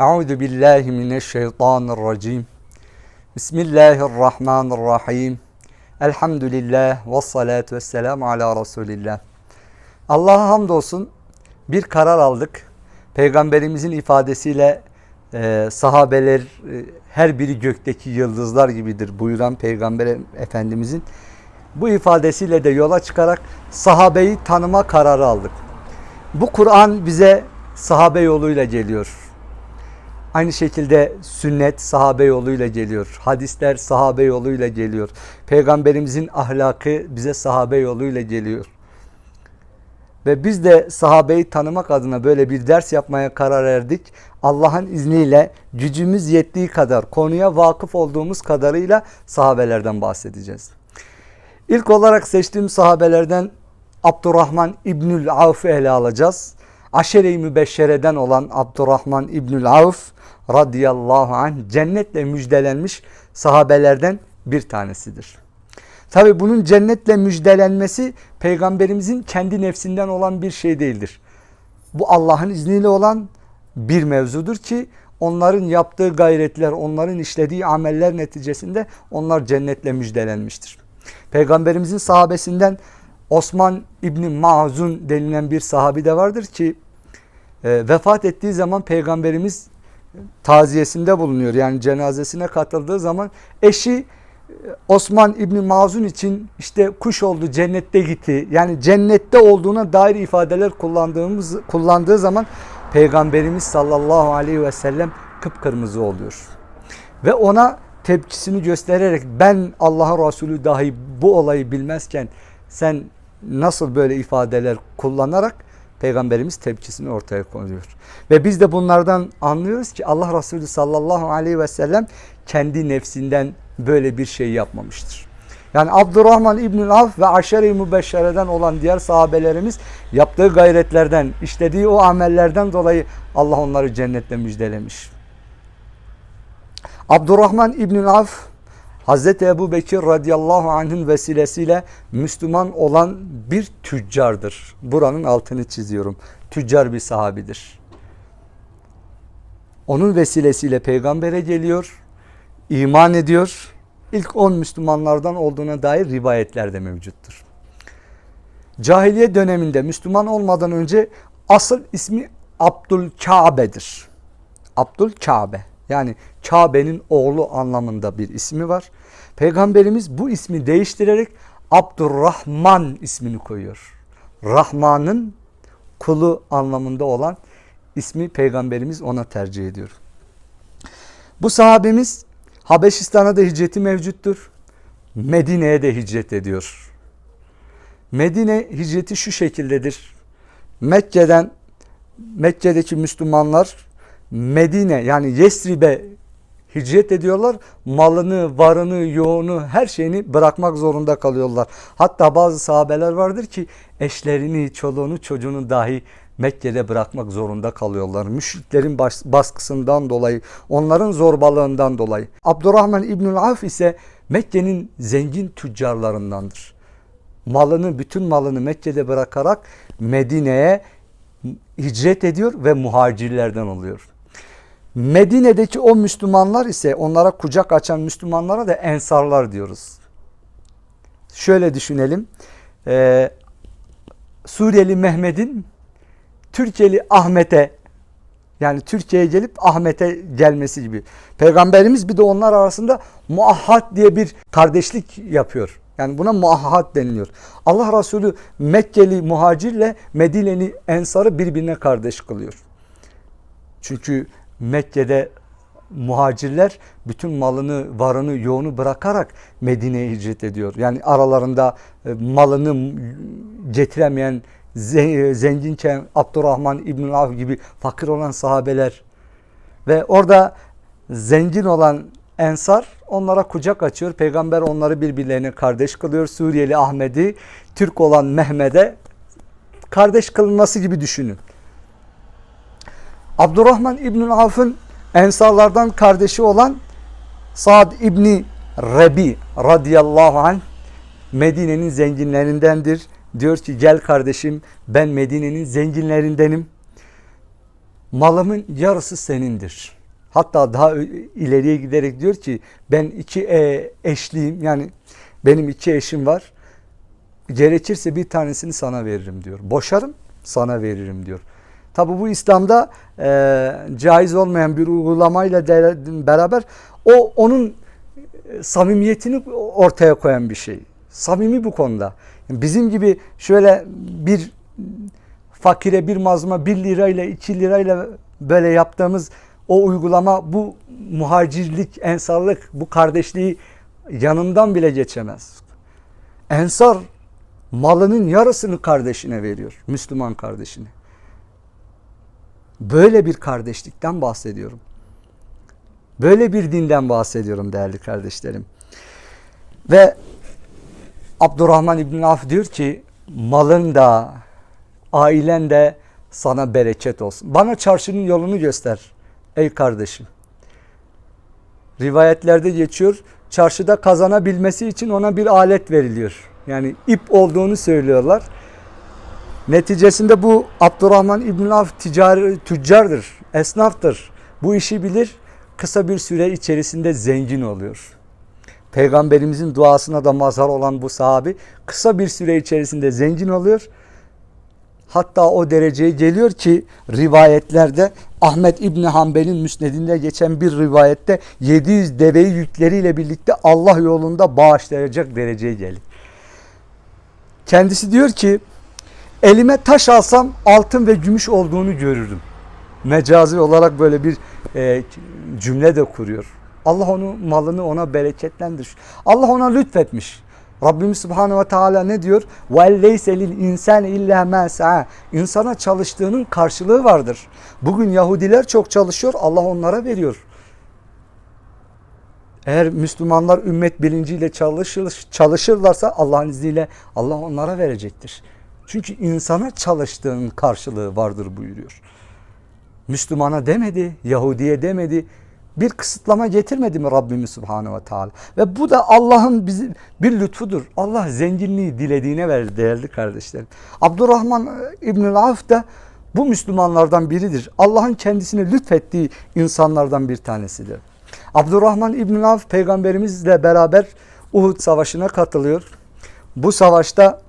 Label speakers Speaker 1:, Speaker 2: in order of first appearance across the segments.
Speaker 1: Euzu billahi mineşşeytanirracim. Bismillahirrahmanirrahim. Elhamdülillah ve salatu vesselamu ala Resulillah. Allah'a hamdolsun bir karar aldık. Peygamberimizin ifadesiyle e, sahabeler e, her biri gökteki yıldızlar gibidir buyuran Peygamber Efendimizin bu ifadesiyle de yola çıkarak sahabeyi tanıma kararı aldık. Bu Kur'an bize sahabe yoluyla geliyor. Aynı şekilde sünnet sahabe yoluyla geliyor. Hadisler sahabe yoluyla geliyor. Peygamberimizin ahlakı bize sahabe yoluyla geliyor. Ve biz de sahabeyi tanımak adına böyle bir ders yapmaya karar verdik. Allah'ın izniyle gücümüz yettiği kadar konuya vakıf olduğumuz kadarıyla sahabelerden bahsedeceğiz. İlk olarak seçtiğim sahabelerden Abdurrahman İbnül Avf'ı ele alacağız. Aşere-i Mübeşşere'den olan Abdurrahman İbnül Avf radıyallahu anh cennetle müjdelenmiş sahabelerden bir tanesidir. Tabi bunun cennetle müjdelenmesi peygamberimizin kendi nefsinden olan bir şey değildir. Bu Allah'ın izniyle olan bir mevzudur ki onların yaptığı gayretler, onların işlediği ameller neticesinde onlar cennetle müjdelenmiştir. Peygamberimizin sahabesinden Osman İbni Mazun denilen bir sahabi de vardır ki e, vefat ettiği zaman peygamberimiz taziyesinde bulunuyor. Yani cenazesine katıldığı zaman eşi e, Osman İbni Mazun için işte kuş oldu cennette gitti. Yani cennette olduğuna dair ifadeler kullandığımız kullandığı zaman Peygamberimiz sallallahu aleyhi ve sellem kıpkırmızı oluyor. Ve ona tepkisini göstererek ben Allah'ın Resulü dahi bu olayı bilmezken sen nasıl böyle ifadeler kullanarak Peygamberimiz tepkisini ortaya koyuyor. Ve biz de bunlardan anlıyoruz ki Allah Resulü sallallahu aleyhi ve sellem kendi nefsinden böyle bir şey yapmamıştır. Yani Abdurrahman İbnül Avf ve Aşere-i Mübeşşere'den olan diğer sahabelerimiz yaptığı gayretlerden, işlediği o amellerden dolayı Allah onları cennetle müjdelemiş. Abdurrahman İbnül Avf Hazreti Ebu Bekir radıyallahu anh'ın vesilesiyle Müslüman olan bir tüccardır. Buranın altını çiziyorum. Tüccar bir sahabidir. Onun vesilesiyle peygambere geliyor, iman ediyor. İlk on Müslümanlardan olduğuna dair rivayetler de mevcuttur. Cahiliye döneminde Müslüman olmadan önce asıl ismi Abdülkabe'dir. Abdülkabe yani Kabe'nin oğlu anlamında bir ismi var. Peygamberimiz bu ismi değiştirerek Abdurrahman ismini koyuyor. Rahman'ın kulu anlamında olan ismi Peygamberimiz ona tercih ediyor. Bu sahabemiz Habeşistan'a da hicreti mevcuttur. Medine'ye de hicret ediyor. Medine hicreti şu şekildedir. Mekke'den Mekke'deki Müslümanlar Medine yani Yesrib'e hicret ediyorlar. Malını, varını, yoğunu, her şeyini bırakmak zorunda kalıyorlar. Hatta bazı sahabeler vardır ki eşlerini, çoluğunu, çocuğunu dahi Mekke'de bırakmak zorunda kalıyorlar. Müşriklerin baskısından dolayı, onların zorbalığından dolayı. Abdurrahman İbnül Avf ise Mekke'nin zengin tüccarlarındandır. Malını, bütün malını Mekke'de bırakarak Medine'ye hicret ediyor ve muhacirlerden oluyor. Medine'deki o Müslümanlar ise onlara kucak açan Müslümanlara da ensarlar diyoruz. Şöyle düşünelim. Ee, Suriyeli Mehmet'in Türkiye'li Ahmet'e yani Türkiye'ye gelip Ahmet'e gelmesi gibi. Peygamberimiz bir de onlar arasında muahhat diye bir kardeşlik yapıyor. Yani buna muahhat deniliyor. Allah Resulü Mekkeli muhacirle Medineli ensarı birbirine kardeş kılıyor. Çünkü Mekke'de muhacirler bütün malını, varını, yoğunu bırakarak Medine'ye hicret ediyor. Yani aralarında e, malını getiremeyen zenginken Abdurrahman İbn Avf gibi fakir olan sahabeler ve orada zengin olan Ensar onlara kucak açıyor. Peygamber onları birbirlerine kardeş kılıyor. Suriyeli Ahmet'i, Türk olan Mehmet'e kardeş kılınması gibi düşünün. Abdurrahman İbnül Avf'ın ensarlardan kardeşi olan Saad İbni Rebi radıyallahu anh Medine'nin zenginlerindendir. Diyor ki gel kardeşim ben Medine'nin zenginlerindenim. malımın yarısı senindir. Hatta daha ileriye giderek diyor ki ben iki e, eşliyim yani benim iki eşim var. Gerekirse bir tanesini sana veririm diyor. Boşarım sana veririm diyor. Tabi bu İslam'da e, caiz olmayan bir uygulamayla de, beraber o onun e, samimiyetini ortaya koyan bir şey. Samimi bu konuda. Bizim gibi şöyle bir fakire bir mazluma 1 lirayla 2 lirayla böyle yaptığımız o uygulama bu muhacirlik, ensarlık, bu kardeşliği yanından bile geçemez. Ensar malının yarısını kardeşine veriyor. Müslüman kardeşine. Böyle bir kardeşlikten bahsediyorum. Böyle bir dinden bahsediyorum değerli kardeşlerim. Ve Abdurrahman İbn Avf diyor ki malın da ailen de sana bereket olsun. Bana çarşının yolunu göster ey kardeşim. Rivayetlerde geçiyor. Çarşıda kazanabilmesi için ona bir alet veriliyor. Yani ip olduğunu söylüyorlar. Neticesinde bu Abdurrahman İbn Avf ticari, tüccardır, esnaftır. Bu işi bilir. Kısa bir süre içerisinde zengin oluyor. Peygamberimizin duasına da mazhar olan bu sahabi kısa bir süre içerisinde zengin oluyor. Hatta o dereceye geliyor ki rivayetlerde Ahmet İbni Hanbel'in müsnedinde geçen bir rivayette 700 deveyi yükleriyle birlikte Allah yolunda bağışlayacak dereceye gelir. Kendisi diyor ki elime taş alsam altın ve gümüş olduğunu görürdüm. Mecazi olarak böyle bir e, cümle de kuruyor. Allah onu malını ona bereketlendirmiş. Allah ona lütfetmiş. Rabbimiz Subhanahu ve Teala ne diyor? وَاَلَّيْسَ لِلْاِنْسَانِ اِلَّا مَا سَعَى İnsana çalıştığının karşılığı vardır. Bugün Yahudiler çok çalışıyor, Allah onlara veriyor. Eğer Müslümanlar ümmet bilinciyle çalışır, çalışırlarsa Allah'ın izniyle Allah onlara verecektir. Çünkü insana çalıştığın karşılığı vardır buyuruyor. Müslümana demedi, Yahudiye demedi. Bir kısıtlama getirmedi mi Rabbimiz Subhanahu ve Teala? Ve bu da Allah'ın bizi bir lütfudur. Allah zenginliği dilediğine verir değerli kardeşlerim. Abdurrahman İbnül Avf da bu Müslümanlardan biridir. Allah'ın kendisine lütfettiği insanlardan bir tanesidir. Abdurrahman İbnül Avf peygamberimizle beraber Uhud Savaşı'na katılıyor. Bu savaşta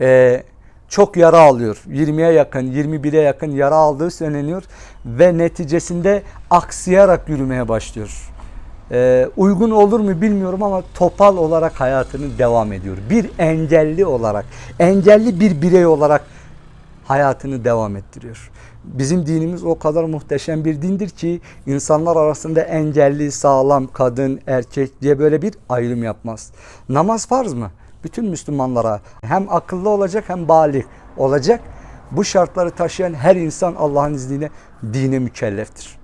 Speaker 1: e, çok yara alıyor. 20'ye yakın, 21'e yakın yara aldığı söyleniyor ve neticesinde aksayarak yürümeye başlıyor. Ee, uygun olur mu bilmiyorum ama topal olarak hayatını devam ediyor. Bir engelli olarak, engelli bir birey olarak hayatını devam ettiriyor. Bizim dinimiz o kadar muhteşem bir dindir ki insanlar arasında engelli, sağlam, kadın, erkek diye böyle bir ayrım yapmaz. Namaz farz mı? Bütün Müslümanlara hem akıllı olacak hem balik olacak. Bu şartları taşıyan her insan Allah'ın izniyle dine mükelleftir.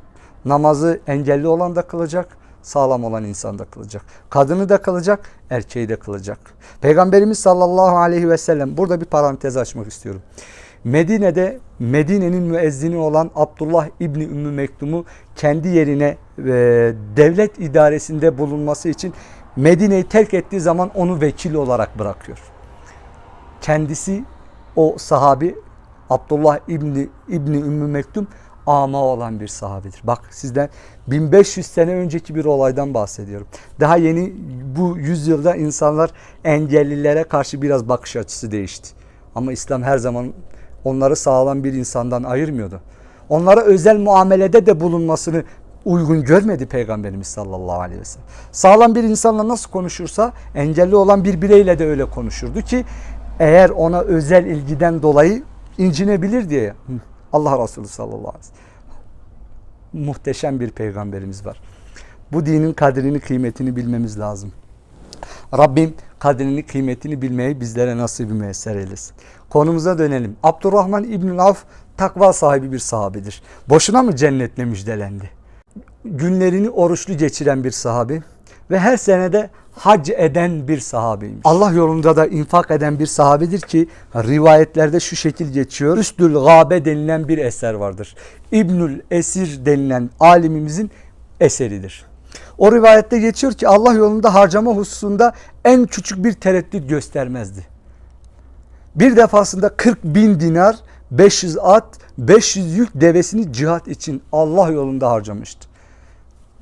Speaker 1: Namazı engelli olan da kılacak, sağlam olan insan da kılacak. Kadını da kılacak, erkeği de kılacak. Peygamberimiz sallallahu aleyhi ve sellem burada bir parantez açmak istiyorum. Medine'de Medine'nin müezzini olan Abdullah İbni Ümmü Mektum'u kendi yerine e, devlet idaresinde bulunması için Medine'yi terk ettiği zaman onu vekil olarak bırakıyor. Kendisi o sahabi Abdullah İbni, İbni Ümmü Mektum ama olan bir sahabedir. Bak sizden 1500 sene önceki bir olaydan bahsediyorum. Daha yeni bu yüzyılda insanlar engellilere karşı biraz bakış açısı değişti. Ama İslam her zaman onları sağlam bir insandan ayırmıyordu. Onlara özel muamelede de bulunmasını uygun görmedi Peygamberimiz sallallahu aleyhi ve sellem. Sağlam bir insanla nasıl konuşursa engelli olan bir bireyle de öyle konuşurdu ki eğer ona özel ilgiden dolayı incinebilir diye Allah Resulü sallallahu aleyhi ve sellem. Muhteşem bir peygamberimiz var. Bu dinin kadrini kıymetini bilmemiz lazım. Rabbim kadrini kıymetini bilmeyi bizlere nasip müyesser eylesin. Konumuza dönelim. Abdurrahman İbnül Avf takva sahibi bir sahabedir. Boşuna mı cennetle müjdelendi? Günlerini oruçlu geçiren bir sahabi ve her senede hac eden bir sahabeymiş. Allah yolunda da infak eden bir sahabedir ki rivayetlerde şu şekil geçiyor. Üstül Gabe denilen bir eser vardır. İbnül Esir denilen alimimizin eseridir. O rivayette geçiyor ki Allah yolunda harcama hususunda en küçük bir tereddüt göstermezdi. Bir defasında 40 bin dinar 500 at, 500 yük devesini cihat için Allah yolunda harcamıştı.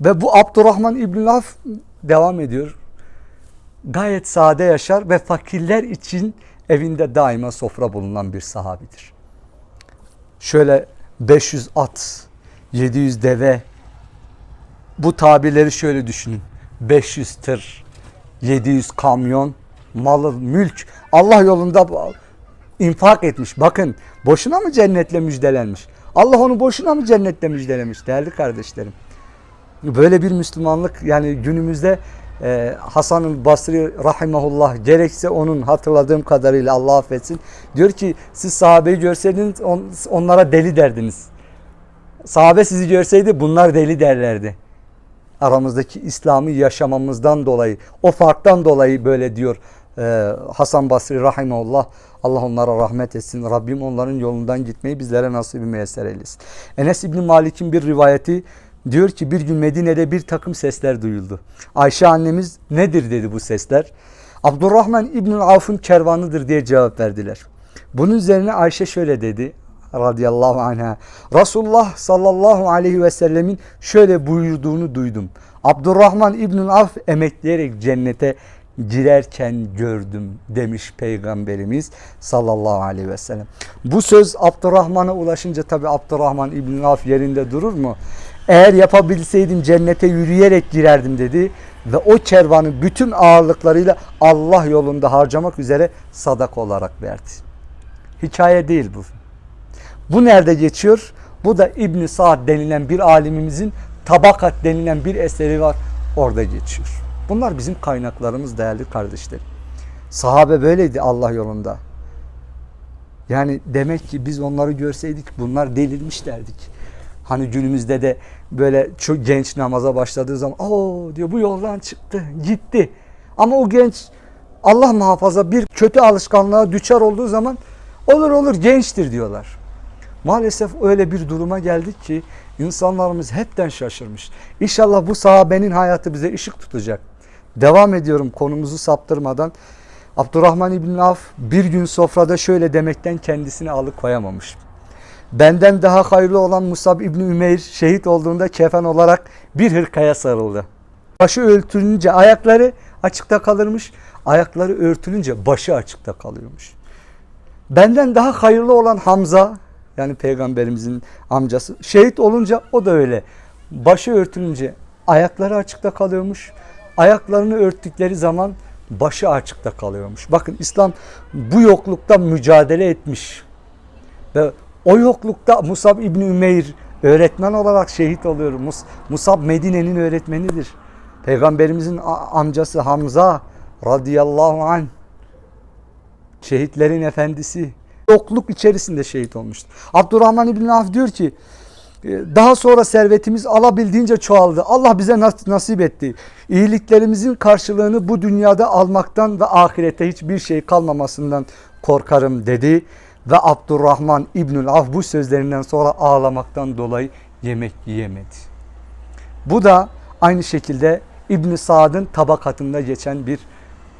Speaker 1: Ve bu Abdurrahman İbn Avf devam ediyor. Gayet sade yaşar ve fakirler için evinde daima sofra bulunan bir sahabidir. Şöyle 500 at, 700 deve, bu tabirleri şöyle düşünün. 500 tır, 700 kamyon, malı, mülk Allah yolunda infak etmiş. Bakın boşuna mı cennetle müjdelenmiş? Allah onu boşuna mı cennetle müjdelemiş değerli kardeşlerim? Böyle bir Müslümanlık yani günümüzde e, Hasan-ı Basri rahimahullah gerekse onun hatırladığım kadarıyla Allah affetsin. Diyor ki siz sahabeyi görseydiniz on, onlara deli derdiniz. Sahabe sizi görseydi bunlar deli derlerdi. Aramızdaki İslam'ı yaşamamızdan dolayı, o farktan dolayı böyle diyor e, Hasan Basri rahimahullah. Allah onlara rahmet etsin. Rabbim onların yolundan gitmeyi bizlere nasip müyesser eylesin. Enes İbni Malik'in bir rivayeti diyor ki bir gün Medine'de bir takım sesler duyuldu. Ayşe annemiz nedir dedi bu sesler. Abdurrahman İbnül Avf'ın kervanıdır diye cevap verdiler. Bunun üzerine Ayşe şöyle dedi radıyallahu anha. Resulullah sallallahu aleyhi ve sellemin şöyle buyurduğunu duydum. Abdurrahman İbnül Avf emekleyerek cennete girerken gördüm demiş Peygamberimiz sallallahu aleyhi ve sellem. Bu söz Abdurrahman'a ulaşınca tabi Abdurrahman İbn Avf yerinde durur mu? Eğer yapabilseydim cennete yürüyerek girerdim dedi ve o kervanı bütün ağırlıklarıyla Allah yolunda harcamak üzere sadak olarak verdi. Hikaye değil bu. Bu nerede geçiyor? Bu da İbn Saad denilen bir alimimizin Tabakat denilen bir eseri var. Orada geçiyor. Bunlar bizim kaynaklarımız değerli kardeşlerim. Sahabe böyleydi Allah yolunda. Yani demek ki biz onları görseydik bunlar delirmiş derdik. Hani günümüzde de böyle çok genç namaza başladığı zaman o diyor bu yoldan çıktı gitti. Ama o genç Allah muhafaza bir kötü alışkanlığa düçar olduğu zaman olur olur gençtir diyorlar. Maalesef öyle bir duruma geldik ki insanlarımız hepten şaşırmış. İnşallah bu sahabenin hayatı bize ışık tutacak. Devam ediyorum konumuzu saptırmadan. Abdurrahman İbn Avf bir gün sofrada şöyle demekten kendisini alıkoyamamış. Benden daha hayırlı olan Musab İbni Ümeyr şehit olduğunda kefen olarak bir hırkaya sarıldı. Başı örtülünce ayakları açıkta kalırmış. Ayakları örtülünce başı açıkta kalıyormuş. Benden daha hayırlı olan Hamza yani peygamberimizin amcası şehit olunca o da öyle. Başı örtülünce ayakları açıkta kalıyormuş. Ayaklarını örttükleri zaman başı açıkta kalıyormuş. Bakın İslam bu yoklukta mücadele etmiş. Ve o yoklukta Musab İbni Ümeyr öğretmen olarak şehit oluyor. Mus Musab Medine'nin öğretmenidir. Peygamberimizin amcası Hamza radıyallahu anh şehitlerin efendisi yokluk içerisinde şehit olmuştur. Abdurrahman İbni Avf diyor ki daha sonra servetimiz alabildiğince çoğaldı. Allah bize nasip etti. İyiliklerimizin karşılığını bu dünyada almaktan ve ahirette hiçbir şey kalmamasından korkarım dedi. Ve Abdurrahman İbnül Avf bu sözlerinden sonra ağlamaktan dolayı yemek yiyemedi. Bu da aynı şekilde İbn Saad'ın tabakatında geçen bir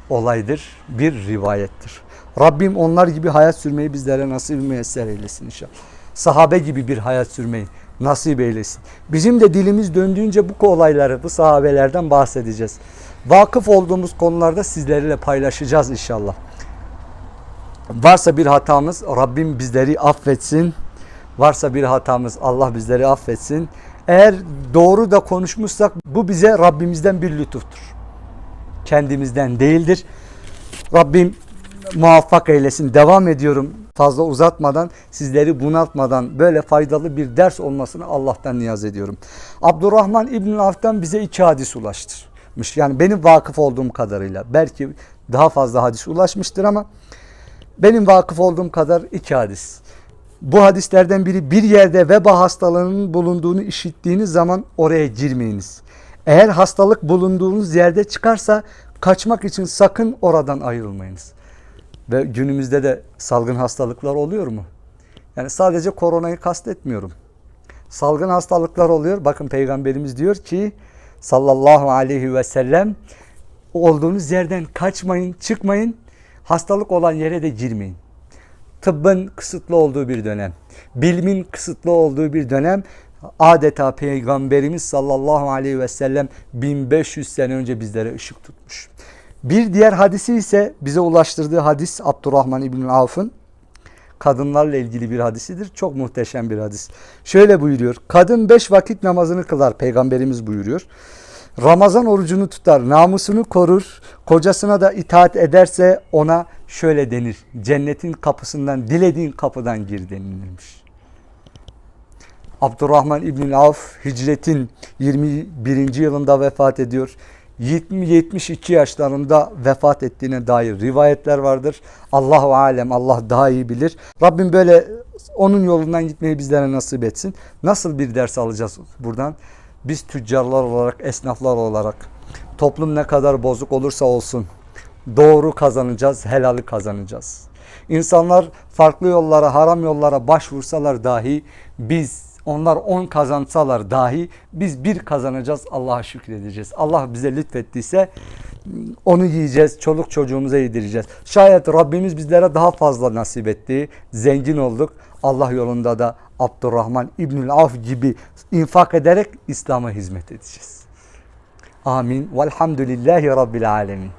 Speaker 1: olaydır, bir rivayettir. Rabbim onlar gibi hayat sürmeyi bizlere nasip müyesser eylesin inşallah. Sahabe gibi bir hayat sürmeyi nasip eylesin. Bizim de dilimiz döndüğünce bu olayları, bu sahabelerden bahsedeceğiz. Vakıf olduğumuz konularda sizlerle paylaşacağız inşallah. Varsa bir hatamız Rabbim bizleri affetsin. Varsa bir hatamız Allah bizleri affetsin. Eğer doğru da konuşmuşsak bu bize Rabbimizden bir lütuftur. Kendimizden değildir. Rabbim muvaffak eylesin. Devam ediyorum fazla uzatmadan, sizleri bunaltmadan böyle faydalı bir ders olmasını Allah'tan niyaz ediyorum. Abdurrahman İbn Avf'tan bize iki hadis ulaştırmış. Yani benim vakıf olduğum kadarıyla belki daha fazla hadis ulaşmıştır ama benim vakıf olduğum kadar iki hadis. Bu hadislerden biri bir yerde veba hastalığının bulunduğunu işittiğiniz zaman oraya girmeyiniz. Eğer hastalık bulunduğunuz yerde çıkarsa kaçmak için sakın oradan ayrılmayınız. Ve günümüzde de salgın hastalıklar oluyor mu? Yani sadece koronayı kastetmiyorum. Salgın hastalıklar oluyor. Bakın peygamberimiz diyor ki sallallahu aleyhi ve sellem olduğunuz yerden kaçmayın, çıkmayın. Hastalık olan yere de girmeyin. tıbbın kısıtlı olduğu bir dönem, bilimin kısıtlı olduğu bir dönem adeta Peygamberimiz sallallahu aleyhi ve sellem 1500 sene önce bizlere ışık tutmuş. Bir diğer hadisi ise bize ulaştırdığı hadis Abdurrahman İbn Avf'ın kadınlarla ilgili bir hadisidir. Çok muhteşem bir hadis. Şöyle buyuruyor. Kadın beş vakit namazını kılar. Peygamberimiz buyuruyor. Ramazan orucunu tutar, namusunu korur, kocasına da itaat ederse ona şöyle denir. Cennetin kapısından dilediğin kapıdan gir denilmiş. Abdurrahman İbn Avf hicretin 21. yılında vefat ediyor. 70-72 yaşlarında vefat ettiğine dair rivayetler vardır. Allahu alem Allah daha iyi bilir. Rabbim böyle onun yolundan gitmeyi bizlere nasip etsin. Nasıl bir ders alacağız buradan? Biz tüccarlar olarak, esnaflar olarak toplum ne kadar bozuk olursa olsun doğru kazanacağız, helali kazanacağız. İnsanlar farklı yollara, haram yollara başvursalar dahi biz onlar 10 kazansalar dahi biz bir kazanacağız Allah'a şükredeceğiz. Allah bize lütfettiyse onu yiyeceğiz, çoluk çocuğumuza yedireceğiz. Şayet Rabbimiz bizlere daha fazla nasip etti, zengin olduk. Allah yolunda da Abdurrahman İbnül Avf gibi infak ederek İslam'a hizmet edeceğiz. Amin. Velhamdülillahi Rabbil Alemin.